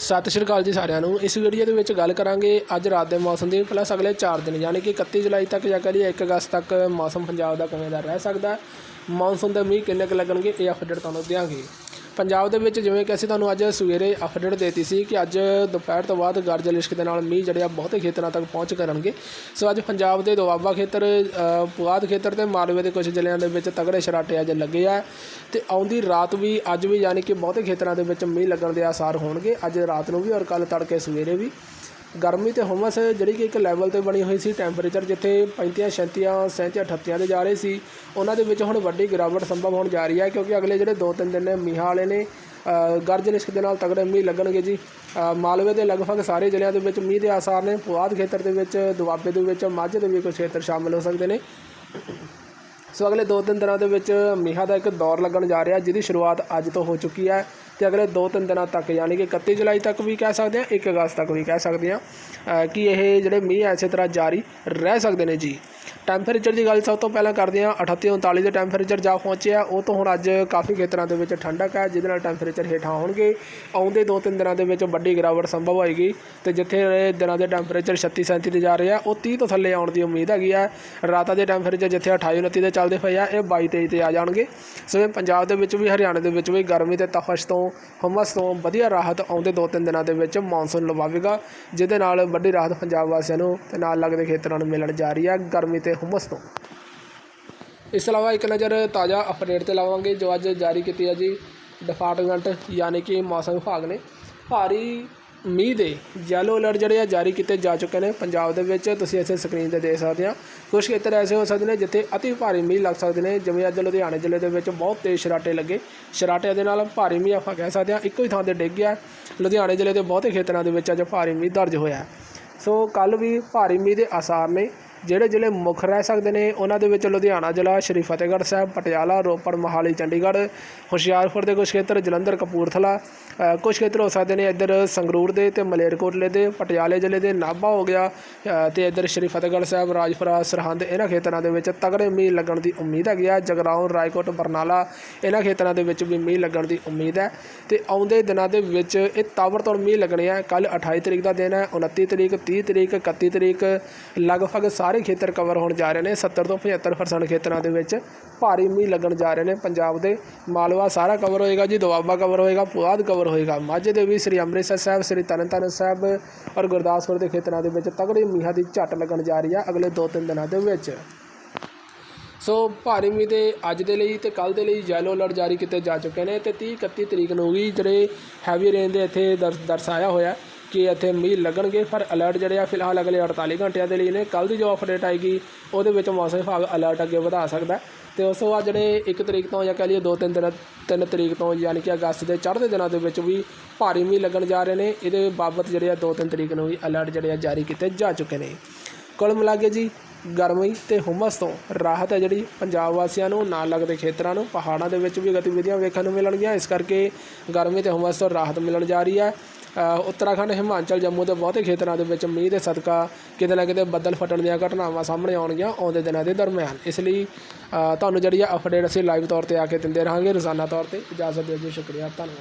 ਸਤਿ ਸ਼੍ਰੀ ਅਕਾਲ ਜੀ ਸਾਰਿਆਂ ਨੂੰ। ਇਸ ਵੀਡੀਓ ਦੇ ਵਿੱਚ ਗੱਲ ਕਰਾਂਗੇ ਅੱਜ ਰਾਤ ਦੇ ਮੌਸਮ ਦੀ। ਪਲੱਸ ਅਗਲੇ 4 ਦਿਨ, ਯਾਨੀ ਕਿ 31 ਜੁਲਾਈ ਤੱਕ ਜਾਂ ਕਹ ਲਈਏ 1 ਅਗਸਤ ਤੱਕ ਮੌਸਮ ਪੰਜਾਬ ਦਾ ਕਿਵੇਂ ਦਾ ਰਹਿ ਸਕਦਾ ਮੌਨਸੂਨ ਦੇ ਮੀਂਹ ਕਿੰਨੇ ਕੁ ਲੱਗਣਗੇ, ਇਹ ਅਪਡੇਟ ਤੁਹਾਨੂੰ ਦਿਆਂਗੇ। ਪੰਜਾਬ ਦੇ ਵਿੱਚ ਜਿਵੇਂ ਕਿ ਅਸੀਂ ਤੁਹਾਨੂੰ ਅੱਜ ਸਵੇਰੇ ਅਪਡੇਟ ਦਿੱਤੀ ਸੀ ਕਿ ਅੱਜ ਦੁਪਹਿਰ ਤੋਂ ਬਾਅਦ ਗਰਜ ਲਿਸ਼ਕ ਦੇ ਨਾਲ ਮੀਂਹ ਜਿਹੜੇ ਆ ਬਹੁਤੇ ਖੇਤਰਾਂ ਤੱਕ ਪਹੁੰਚ ਕਰਨਗੇ। ਸੋ ਅੱਜ ਪੰਜਾਬ ਦੇ ਦੁਆਬਾ ਖੇਤਰ ਪੁਆਧ ਖੇਤਰ ਤੇ ਮਾਲਵੇ ਦੇ ਕੁਝ ਜ਼ਿਲ੍ਹਿਆਂ ਦੇ ਵਿੱਚ ਤਗੜੇ ਸ਼ਰਾਟੇ ਅੱਜ ਲੱਗੇ ਆ ਤੇ ਆਉਂਦੀ ਰਾਤ ਵੀ ਅੱਜ ਵੀ ਯਾਨੀ ਕਿ ਬਹੁਤੇ ਖੇਤਰਾਂ ਦੇ ਵਿੱਚ ਮੀਂਹ ਲੱਗਣ ਦੇ ਆਸਾਰ ਹੋਣਗੇ। ਅੱਜ ਰਾਤ ਨੂੰ ਵੀ ਔਰ ਕੱਲ ਤੜਕੇ ਸਵੇਰੇ ਵੀ। ਗਰਮੀ ਤੇ ਹੁਮਸ ਜਿਹੜੀ ਕਿ ਇੱਕ ਲੈਵਲ ਤੇ ਬਣੀ ਹੋਈ ਸੀ ਟੈਂਪਰੇਚਰ ਜਿੱਥੇ 35 37 37 38 ਦੇ ਜਾ ਰਹੇ ਸੀ, ਉਹਨਾਂ ਦੇ ਵਿੱਚ ਹੁਣ ਵੱਡੀ ਗਿਰਾਵਟ ਸੰਭਵ ਹੋਣ ਜਾ ਰਹੀ ਹੈ, ਕਿਉਂਕਿ ਅਗਲੇ ਜਿਹੜੇ 2-3 ਦਿਨ ਨੇ ਮੀਂਹਾਂ ਵਾਲੇ ਨੇ ਗਰਜ ਲਿਸ਼ਕ ਦੇ ਨਾਲ ਤਗੜੇ ਮੀਂਹ ਲੱਗਣਗੇ ਜੀ। ਮਾਲਵੇ ਦੇ ਲਗਭਗ ਸਾਰੇ ਜ਼ਿਲ੍ਹਿਆਂ ਦੇ ਵਿੱਚ ਮੀਂਹ ਦੇ ਆਸਾਰ ਨੇ, ਪੁਆਧ ਖੇਤਰ ਦੇ ਵਿੱਚ, ਦੁਆਬੇ ਦੇ ਵਿੱਚ, ਮਾਝੇ ਦੇ ਵੀ ਕੁਝ ਖੇਤਰ ਸ਼ਾਮਲ ਹੋ ਸਕਦੇ ਨੇ। ਸੋ ਅਗਲੇ 2-3 ਦਿਨਾਂ ਦੇ ਵਿੱਚ ਮੀਂਹਾਂ ਦਾ ਇੱਕ ਦੌਰ ਲੱਗਣ ਜਾ ਰਿਹਾ, ਜਿਹਦੀ ਸ਼ੁਰੂਆਤ ਅੱਜ ਤੋਂ ਹੋ ਚੁੱਕੀ ਹੈ। ਤੇ ਅਗਲੇ 2-3 ਦਿਨਾਂ ਤੱਕ, ਯਾਨੀ ਕਿ 31 ਜੁਲਾਈ ਤੱਕ ਵੀ ਕਹਿ ਸਕਦੇ ਹਾਂ 1 ਅਗਸਤ ਤੱਕ ਵੀ ਕਹਿ ਸਕਦੇ ਹਾਂ ਕਿ ਇਹ ਜਿਹੜੇ ਮੀਂਹ ਐਸੇ ਤਰ੍ਹਾਂ ਜਾਰੀ ਰਹਿ ਸਕਦੇ ਨੇ ਜੀ। ਟੈਂਪਰੇਚਰ ਦੀ ਗੱਲ ਸਭ ਤੋਂ ਪਹਿਲਾਂ ਕਰਦੇ ਹਾਂ 38 39 ਦੇ ਟੈਂਪਰੇਚਰ ਜਾ ਪਹੁੰਚਿਆ ਉਹ ਤੋਂ ਹੁਣ ਅੱਜ ਕਾਫੀ ਖੇਤਰਾਂ ਦੇ ਵਿੱਚ ਠੰਡਕ ਹੈ ਜਿਹਦੇ ਨਾਲ ਟੈਂਪਰੇਚਰ ਹੇਠਾਂ ਹੋਣਗੇ ਆਉਂਦੇ 2-3 ਦਿਨਾਂ ਦੇ ਵਿੱਚ ਵੱਡੀ ਗਿਰਾਵਟ ਸੰਭਵ ਹੋਏਗੀ ਤੇ ਜਿੱਥੇ ਦਿਨਾਂ ਦੇ ਟੈਂਪਰੇਚਰ 36 37 ਤੇ ਜਾ ਰਹੇ ਆ, ਉਹ 30 ਤੋਂ ਥੱਲੇ ਆਉਣ ਦੀ ਉਮੀਦ ਹੈਗੀ ਆ। ਰਾਤਾਂ ਦੇ ਟੈਂਪਰੇਚਰ ਜਿੱਥੇ 28 29 ਦੇ ਚੱਲਦੇ ਪਏ ਆ, ਇਹ 22 23 ਤੇ ਆ ਜਾਣਗੇ। ਸੋ ਇਹ ਪੰਜਾਬ ਦੇ ਵਿੱਚ ਵੀ, ਹਰਿਆਣਾ ਦੇ ਵਿੱਚ ਵੀ ਗਰਮੀ ਤੇ ਤਫਸ਼ ਤੋਂ ਹਮਸ ਤੋਂ ਵਧੀਆ ਰਾਹਤ ਆਉਂਦੇ 2-3 ਦਿਨਾਂ ਦੇ ਵਿੱਚ ਮੌਨਸੂਨ ਲਵਾਵੇਗਾ, ਜਿਹਦੇ ਨਾਲ ਵੱਡੀ ਰਾਹਤ ਪੰਜਾਬ ਵਾਸੀਆਂ ਨੂੰ ਤੇ ਨਾਲ ਲੱਗਦੇ ਖੇਤਰਾਂ ਨੂੰ ਮਿਲਣ ਜਾ ਰਹੀ ਹੈ ਗਰਮੀ ਤੇ ਹਮਸ ਤੋਂ। ਇਸ ਤੋਂ ਇਲਾਵਾ ਇੱਕ ਨਜ਼ਰ ਤਾਜ਼ਾ ਅਪਡੇਟ ਤੇ ਲਾਵਾਂਗੇ ਜੋ ਅੱਜ ਜਾਰੀ ਕੀਤੀ ਹੈ ਜੀ ਡਿਪਾਰਟਮੈਂਟ ਯਾਨੀ ਕਿ ਮੌਸਮ ਵਿਭਾਗ ਨੇ। ਭਾਰੀ ਮੀਂਹ ਦੇ ਯੈਲੋ ਅਲਰਟ ਜਿਹੜੇ ਆ ਜਾਰੀ ਕੀਤੇ ਜਾ ਚੁੱਕੇ ਨੇ। ਪੰਜਾਬ ਦੇ ਵਿੱਚ ਤੁਸੀਂ ਇੱਥੇ ਸਕਰੀਨ ਤੇ ਦੇਖ ਸਕਦੇ ਆ। ਕੁਝ ਖੇਤਰ ਐਸੇ ਹੋ ਸਕਦੇ ਨੇ ਜਿੱਥੇ ਅਤੀ ਭਾਰੀ ਮੀਂਹ ਲੱਗ ਸਕਦੇ ਨੇ। ਜਿਵੇਂ ਅੱਜ ਲੁਧਿਆਣੇ ਜ਼ਿਲ੍ਹੇ ਦੇ ਵਿੱਚ ਬਹੁਤ ਤੇਜ਼ ਸ਼ਰਾਟੇ ਲੱਗੇ। ਸ਼ਰਾਟਿਆਂ ਦੇ ਨਾਲ ਭਾਰੀ ਮੀਂਹ ਆਪਾਂ ਕਹਿ ਸਕਦੇ ਆ, ਇੱਕੋ ਹੀ ਥਾਂ ਤੇ ਡਿੱਗ ਗਿਆ। ਲੁਧਿਆਣੇ ਜ਼ਿਲ੍ਹੇ ਦੇ ਬਹੁਤੇ ਖੇਤਰਾਂ ਦੇ ਵਿੱਚ ਅੱਜ ਭਾਰੀ ਮੀਂਹ ਦਰਜ ਹੋਇਆ। ਸੋ ਕੱਲ ਵੀ ਭਾਰੀ ਮੀਂਹ ਦੇ ਆਸਾਰ ਨੇ। ਜਿਹੜੇ ਜ਼ਿਲ੍ਹੇ ਮੁੱਖ ਰਹਿ ਸਕਦੇ ਨੇ ਉਹਨਾਂ ਦੇ ਵਿੱਚ ਲੁਧਿਆਣਾ ਜ਼ਿਲ੍ਹਾ ਸ਼੍ਰੀ ਫਤਿਹਗੜ੍ਹ ਸਾਹਿਬ ਪਟਿਆਲਾ ਰੋਪੜ ਮੋਹਾਲੀ ਚੰਡੀਗੜ੍ਹ ਹੁਸ਼ਿਆਰਪੁਰ ਦੇ ਕੁਝ ਖੇਤਰ ਜਲੰਧਰ ਕਪੂਰਥਲਾ ਅ, ਕੁਝ ਖੇਤਰ ਹੋ ਸਕਦੇ ਨੇ ਇੱਧਰ ਸੰਗਰੂਰ ਦੇ ਤੇ ਮਲੇਰਕੋਟਲੇ ਦੇ ਪਟਿਆਲੇ ਜ਼ਿਲ੍ਹੇ ਦੇ ਨਾਭਾ ਹੋ ਗਿਆ ਅ, ਤੇ ਇੱਧਰ ਸ਼੍ਰੀ ਫਤਿਹਗੜ੍ਹ ਸਾਹਿਬ ਰਾਜਪੁਰਾ ਸਰਹੰਦ ਇਹਨਾਂ ਖੇਤਰਾਂ ਦੇ ਵਿੱਚ ਤਗੜੇ ਮੀਂਹ ਲੱਗਣ ਦੀ ਉਮੀਦ ਹੈਗੀ ਆ। ਜਗਰਾਉਂ ਰਾਏਕੋਟ ਬਰਨਾਲਾ ਇਹਨਾਂ ਖੇਤਰਾਂ ਦੇ ਵਿੱਚ ਵੀ ਮੀਂਹ ਲੱਗਣ ਦੀ ਉਮੀਦ ਹੈ। ਤੇ ਆਉਂਦੇ ਦਿਨਾਂ ਦੇ ਵਿੱਚ ਇਹ ਤਾਬੜਤੋੜ ਮੀਂਹ ਲੱਗਣੇ ਆ। ਕੱਲ 28 ਤਰੀਕ ਦਾ ਦਿਨ ਹੈ 29 ਤਰੀਕ 30 ਤਰੀਕ 31 ਤਰੀਕ ਲਗਭਗ ਸਾਰੇ ਸਾਰੇ ਖੇਤਰ ਕਵਰ ਹੋਣ ਜਾ ਰਹੇ ਨੇ। 70 ਤੋਂ 75% ਖੇਤਰਾਂ ਦੇ ਵਿੱਚ ਭਾਰੀ ਮੀਂਹ ਲੱਗਣ ਜਾ ਰਹੇ ਨੇ। ਪੰਜਾਬ ਦੇ ਮਾਲਵਾ ਸਾਰਾ ਕਵਰ ਹੋਏਗਾ ਜੀ, ਦੁਆਬਾ ਕਵਰ ਹੋਏਗਾ, ਪੁਆਧ ਕਵਰ ਹੋਏਗਾ। ਮਾਝੇ ਦੇ ਵੀ ਸ੍ਰੀ ਅੰਮ੍ਰਿਤਸਰ ਸਾਹਿਬ, ਸ੍ਰੀ ਤਰਨਤਾਰਨ ਸਾਹਿਬ ਔਰ ਗੁਰਦਾਸਪੁਰ ਦੇ ਖੇਤਰਾਂ ਦੇ ਵਿੱਚ ਤਗੜੇ ਮੀਂਹਾਂ ਦੀ ਝੱਟ ਲੱਗਣ ਜਾ ਰਹੀ ਆ ਅਗਲੇ 2-3 ਦਿਨਾਂ ਦੇ ਵਿੱਚ। ਸੋ ਭਾਰੀ ਮੀਂਹ ਦੇ ਅੱਜ ਦੇ ਲਈ ਤੇ ਕੱਲ ਦੇ ਲਈ ਯੈਲੋ ਅਲਰਟ ਜਾਰੀ ਕੀਤੇ ਜਾ ਚੁੱਕੇ ਨੇ ਤੇ 30 31 ਤਰੀਕ ਨੂੰ ਵੀ ਜਿਹੜੇ ਹੈਵੀ ਰੇਨ ਦੇ ਇੱਥੇ ਦਰ- ਦਰਸਾਇਆ ਹੋਇਆ। ਕਿ ਇੱਥੇ ਮੀਂਹ ਲੱਗਣਗੇ, ਪਰ ਅਲਰਟ ਜਿਹੜੇ ਆ ਫਿਲਹਾਲ ਅਗਲੇ 48 ਘੰਟਿਆਂ ਦੇ ਲਈ ਨੇ। ਕੱਲ ਦੀ ਜੋ ਅਪਡੇਟ ਆਏਗੀ, ਉਹਦੇ ਵਿੱਚ ਮੌਸਮ ਵਿਭਾਗ ਅਲਰਟ ਅੱਗੇ ਵਧਾ ਸਕਦਾ ਹੈ। ਤੇ ਉਸ ਤੋਂ ਬਾਅਦ ਜਿਹੜੇ 1 ਤਰੀਕ ਤੋਂ ਜਾਂ ਕਹ ਲਈਏ 2-3 ਦਿਨ 3 ਤਰੀਕ ਤੋਂ ਯਾਨੀ ਕਿ ਅਗਸਤ ਦੇ ਚੜ੍ਹਦੇ ਦਿਨਾਂ ਦੇ ਵਿੱਚ ਵੀ ਭਾਰੀ ਮੀਂਹ ਲੱਗਣ ਜਾ ਰਹੇ ਨੇ। ਇਹਦੇ ਬਾਬਤ ਜਿਹੜੇ ਆ 2-3 ਤਰੀਕ ਨੂੰ ਵੀ ਅਲਰਟ ਜਿਹੜੇ ਆ ਜਾਰੀ ਕੀਤੇ ਜਾ ਚੁੱਕੇ ਨੇ। ਕੁੱਲ ਮਿਲਾ ਕੇ ਜੀ, ਗਰਮੀ ਤੇ ਹੁਮਸ ਤੋਂ ਰਾਹਤ ਹੈ ਜਿਹੜੀ ਪੰਜਾਬ ਵਾਸੀਆਂ ਨੂੰ, ਨਾਲ ਲੱਗਦੇ ਖੇਤਰਾਂ ਨੂੰ। ਪਹਾੜਾਂ ਦੇ ਵਿੱਚ ਵੀ ਗਤੀਵਿਧੀਆਂ ਵੇਖਣ ਨੂੰ ਮਿਲਣਗੀਆਂ। ਇਸ ਕਰਕੇ ਗਰਮੀ ਤੇ ਹੁਮਸ ਤੋਂ ਰਾਹਤ ਮਿਲਣ ਜਾ ਰਹੀ ਹੈ। ਉੱਤਰਾਖੰਡ, ਹਿਮਾਚਲ, ਜੰਮੂ ਦੇ ਬਹੁਤੇ ਖੇਤਰਾਂ ਦੇ ਵਿੱਚ ਮੀਂਹ ਦੇ ਸਦਕਾ ਕਿਤੇ ਨਾ ਕਿਤੇ ਬੱਦਲ ਫਟਣ ਦੀਆਂ ਘਟਨਾਵਾਂ ਸਾਹਮਣੇ ਆਉਣਗੀਆਂ ਆਉਂਦੇ ਦਿਨਾਂ ਦੇ ਦਰਮਿਆਨ। ਇਸ ਲਈ ਤੁਹਾਨੂੰ ਜਿਹੜੀ ਆ ਅਪਡੇਟ ਅਸੀਂ ਲਾਈਵ ਤੌਰ ਤੇ ਆ ਕੇ ਦਿੰਦੇ ਰਹਾਂਗੇ। ਰੋਜ਼ਾਨਾ ਤੌਰ ਤੇ ਇਜਾਜ਼ਤ ਦਿਓ ਜੀ। ਸ਼ੁਕਰੀਆ। ਧੰਨਵਾਦ।